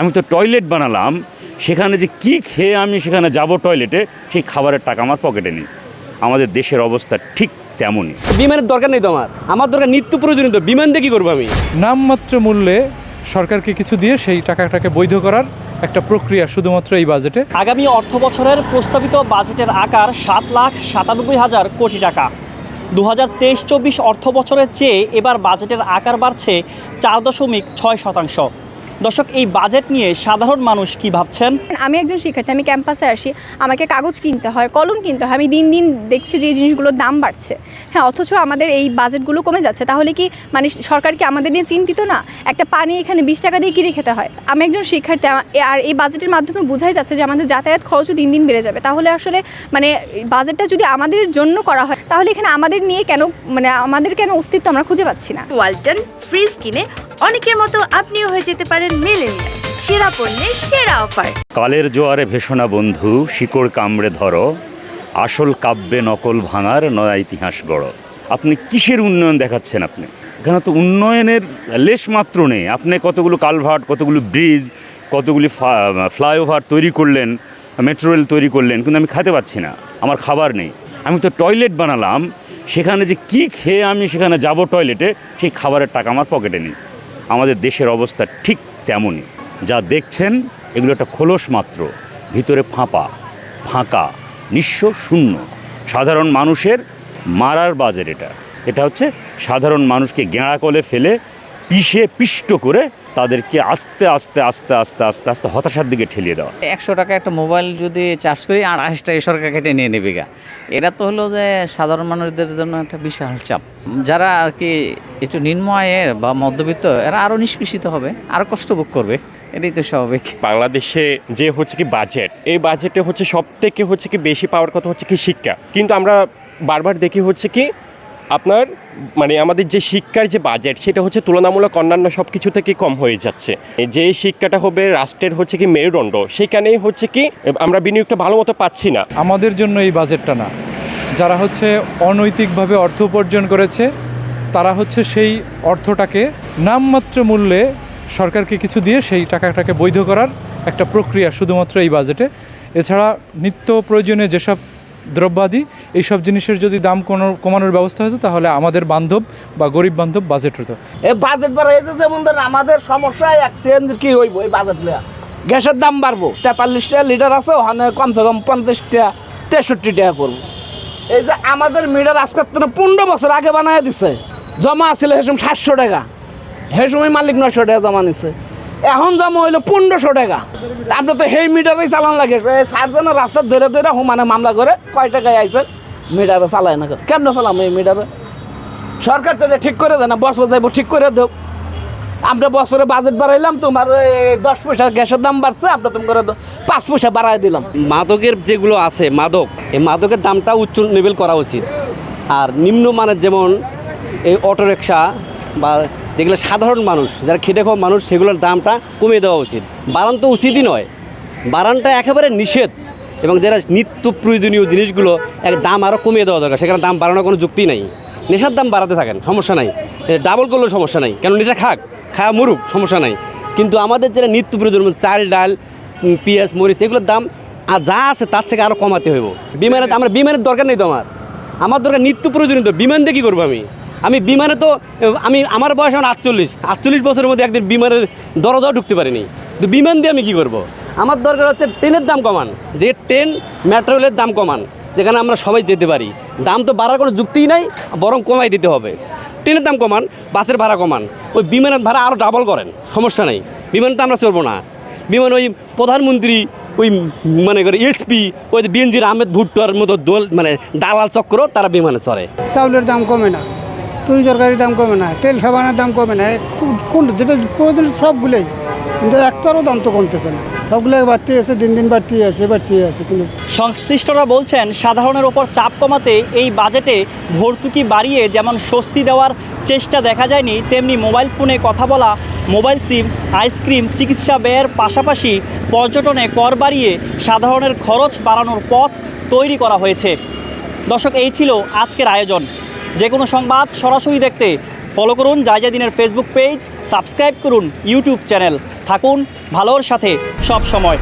আমি তো টয়লেট বানালাম সেখানে যে কি খেয়ে আমি সেখানে যাব টয়লেটে সেই খাবারের টাকা আমার পকেটে নেই। আমাদের দেশের অবস্থা ঠিক তেমনই। বিমানের দরকার নেই তো আমার? আমার দরকার নিত্য প্রয়োজনীয় তো বিমান দিয়ে কী করব আমি? নামমাত্র মূল্যে সরকারকে কিছু দিয়ে সেই টাকাটাকে বৈধ করার একটা প্রক্রিয়া শুধুমাত্র এই বাজেটে। আগামী অর্থ বছরের প্রস্তাবিত বাজেটের আকার সাত লাখ সাতানব্বই হাজার কোটি টাকা। দু হাজার তেইশ চব্বিশ অর্থ বছরের চেয়ে এবার বাজেটের আকার বাড়ছে চার দশমিক ছয় শতাংশ। দর্শক এই বাজেট নিয়ে সাধারণ মানুষ কি ভাবছেন? আমি একজন শিক্ষার্থী আমি ক্যাম্পাসে আসি আমাকে কাগজ কিনতে হয় কলম কিনতে হয় আমি দিন দিন দেখছি যে এই জিনিসগুলোর দাম বাড়ছে। হ্যাঁ অথচ আমাদের এই বাজেটগুলো কমে যাচ্ছে তাহলে কি মানে সরকার কি আমাদের নিয়ে চিন্তিত না? একটা পানি এখানে বিশ টাকা দিয়ে কিনে খেতে হয়? আমি একজন শিক্ষার্থী আর এই বাজেটের মাধ্যমে বোঝাই যাচ্ছে যে আমাদের যাতায়াত খরচও দিন দিন বেড়ে যাবে। তাহলে আসলে মানে বাজেটটা যদি আমাদের জন্য করা হয় তাহলে এখানে আমাদের নিয়ে কেন মানে আমাদের কেন অস্তিত্ব আমরা খুঁজে পাচ্ছি না? ওয়ালটন ফ্রিজ কিনে অনেকের মতো আপনিও হয়ে যেতে পারেন মেলেনিয়া সেরা পণ্যের সেরা অফার। কালের জোয়ারে ভেষণা বন্ধু, শিকড় কামড়ে ধরো, আসল কাব্যে নকল ভাঙার নয়া ইতিহাস গড়। আপনি কিসের উন্নয়ন দেখাচ্ছেন আপনি? এখানে তো উন্নয়নের লেশ মাত্র নেই। আপনি কতগুলো কালভার্ট, কতগুলো ব্রিজ, কতগুলি ফ্লাইওভার তৈরি করলেন, মেট্রো রেল তৈরি করলেন, কিন্তু আমি খেতে পাচ্ছি না। আমার খাবার নেই। আমি তো টয়লেট বানালাম। সেখানে যে কি খেয়ে আমি সেখানে যাব টয়লেটে, সেই খাবারের টাকা আমার পকেটে নেই। আমাদের দেশের অবস্থা ঠিক তেমনই। যা দেখছেন, এগুলো একটা খোলস মাত্র। ভিতরে ফাঁপা, ফাঁকা, নিঃস্ব শূন্য। সাধারণ মানুষের মারার বাজার এটা। এটা হচ্ছে সাধারণ মানুষকে গেঁড়া কলে ফেলে পিষে পিষ্ট করে তাদেরকে আস্তে আস্তে আস্তে আস্তে আস্তে আস্তে হতাশার দিকে ঠেলিয়ে দেওয়া। একশো টাকা একটা মোবাইল যদি চার্জ করি আর আশি টাকা সরকার কেটে নিয়ে নেবে গা। এটা তো হলো যে সাধারণ মানুষদের জন্য একটা বিশাল চাপ। যারা আর কি একটু নিম্ন আয়ের বা মধ্যবিত্ত এরা আরও নিষ্পেষিত হবে আরও কষ্ট ভোগ করবে। এটাই তো স্বাভাবিক। বাংলাদেশে যে হচ্ছে কি বাজেট এই বাজেটে হচ্ছে সব থেকে হচ্ছে কি বেশি পাওয়ার কথা হচ্ছে কি শিক্ষা। কিন্তু আমরা বারবার দেখি হচ্ছে কি আপনার মানে আমাদের যে শিক্ষার যে বাজেট সেটা হচ্ছে তুলনামূলক অন্যান্য সব কিছু থেকে কম হয়ে যাচ্ছে। যে শিক্ষাটা হবে রাষ্ট্রের হচ্ছে কি মেরুদণ্ড, সেখানেই হচ্ছে কি আমরা বিনিয়োগটা ভালো মতো পাচ্ছি না। আমাদের জন্য এই বাজেটটা না। যারা হচ্ছে অনৈতিকভাবে অর্থ উপার্জন করেছে, তারা হচ্ছে সেই অর্থটাকে নামমাত্র মূল্যে সরকারকে কিছু দিয়ে সেই টাকাটাকে বৈধ করার একটা প্রক্রিয়া শুধুমাত্র এই বাজেটে এছাড়া নিত্য প্রয়োজনীয় যেসব দ্রব্যাদি, এইসব জিনিসের যদি দাম কোনো কমানোর ব্যবস্থা হতো, তাহলে আমাদের বান্ধব বা গরিব বান্ধব বাজেট হতো। এই বাজেট বাড়াইছে যেমন ধরেন আমাদের সমস্যা, এক সিএনজি কি হইব এই বাজেট গ্যাসের দাম বাড়বো, তেতাল্লিশ টাকা লিটার আছে, ওখানে কমসে কম পঞ্চাশ টাকা, তেষট্টি টাকা করব। এই যে আমাদের মিটার আজকে থেকে পনেরো বছর আগে বানায় দিছে, জমা আছিল সেসম সাতশো টাকা, সেই সময় মালিক নশো টাকা জমা নিছে। এখন জমা হইল পনেরোশো টাকা। আপনি তো সেই মিটারেই চালান লাগে। সারজনের রাস্তা ধরে ধরে মানে মামলা করে কয় টাকায় আইছে? মিটারে চালায় না কেমন চালাম এই মিটারে? সরকার তো ঠিক করে দেয় না, বছর যাইব ঠিক করে দেব। আমরা বছরে বাজেট বাড়াইলাম, তোমার দশ পয়সা গ্যাসের দাম বাড়ছে, আমরা তুমি করে পাঁচ পয়সা বাড়াই দিলাম। মাদকের যেগুলো আছে, মাদক, এই মাদকের দামটা উচ্চ লেভেল করা উচিত। আর নিম্নমানের যেমন এই অটোরিক্সা বা যেগুলো সাধারণ মানুষ, যারা খেটে খাওয়া মানুষ, সেগুলোর দামটা কমিয়ে দেওয়া উচিত। বাড়ান তো উচিতই নয়। বাড়ানটা একেবারে নিষেধ এবং যারা নিত্য প্রয়োজনীয় জিনিসগুলো এক দাম আরও কমিয়ে দেওয়া দরকার, সেখানে দাম বাড়ানোর কোনো যুক্তি নাই। নেশার দাম বাড়াতে থাকেন, সমস্যা নাই। ডাবল করলেও সমস্যা নাই, কেন নেশা খাক? খাওয়া মরুক, সমস্যা নাই। কিন্তু আমাদের যেটা নিত্য প্রয়োজন চাল, ডাল পেঁয়াজ, মরিচ, এগুলোর দাম আর যা আছে তার থেকে আরও কমাতে হইব। বিমানের, আমার বিমানের দরকার নেই তো আমার। আমার দরকার নিত্য প্রয়োজনীয় তো, বিমান দিয়ে কী করব আমি? আমি বিমানে তো, আমি, আমার বয়স এখন আটচল্লিশ। আটচল্লিশ বছরের মধ্যে একদিন বিমানের দরজাও ঢুকতে পারিনি। তো বিমান দিয়ে আমি কী করব। আমার দরকার হচ্ছে ট্রেনের দাম কমান। যে ট্রেন মেট্রো রেলের দাম কমান, যেখানে আমরা সবাই যেতে পারি। দাম তো বাড়ার কোনো যুক্তিই নাই, বরং কমাই দিতে হবে। ট্রেনের দাম কমান, বাসের ভাড়া কমান। ওই বিমানের ভাড়া আরও ডাবল করেন, সমস্যা নেই। বিমান তো আমরা চলবো না। বিমান ওই প্রধানমন্ত্রী, ওই মানে করে এসপি ওই বিএনজির আহমেদ ভুট্টোর মতো দোল মানে দালাল চক্র, তারা বিমানে চড়ে। চাউলের দাম কমে না। তরি তরকারির দাম কমে না, তেল সাবানের দাম কমে না কোন- যেটা প্রয়োজন সবগুলোই। কিন্তু একটারও দাম তো কমতেছে না। সবগুলো বাড়তে আছে, দিন দিন বাড়তে আছে বাড়তে আছে, কিন্তু সংশ্লিষ্টরা বলছেন, সাধারণের ওপর চাপ কমাতে এই বাজেটে ভর্তুকি বাড়িয়ে যেমন স্বস্তি দেওয়ার চেষ্টা দেখা যায়নি, তেমনি মোবাইল ফোনে কথা বলা, মোবাইল সিম, আইসক্রিম, চিকিৎসা ব্যয়ের পাশাপাশি পর্যটনে কর বাড়িয়ে সাধারণের খরচ বাড়ানোর পথ তৈরি করা হয়েছে। দর্শক, এই ছিল আজকের আয়োজন। যে কোনো সংবাদ সরাসরি দেখতে ফলো করুন জায়জাদিনের ফেসবুক পেজ সাবস্ক্রাইব করুন ইউটিউব চ্যানেল থাকুন ভালোর সাথে সব সময়।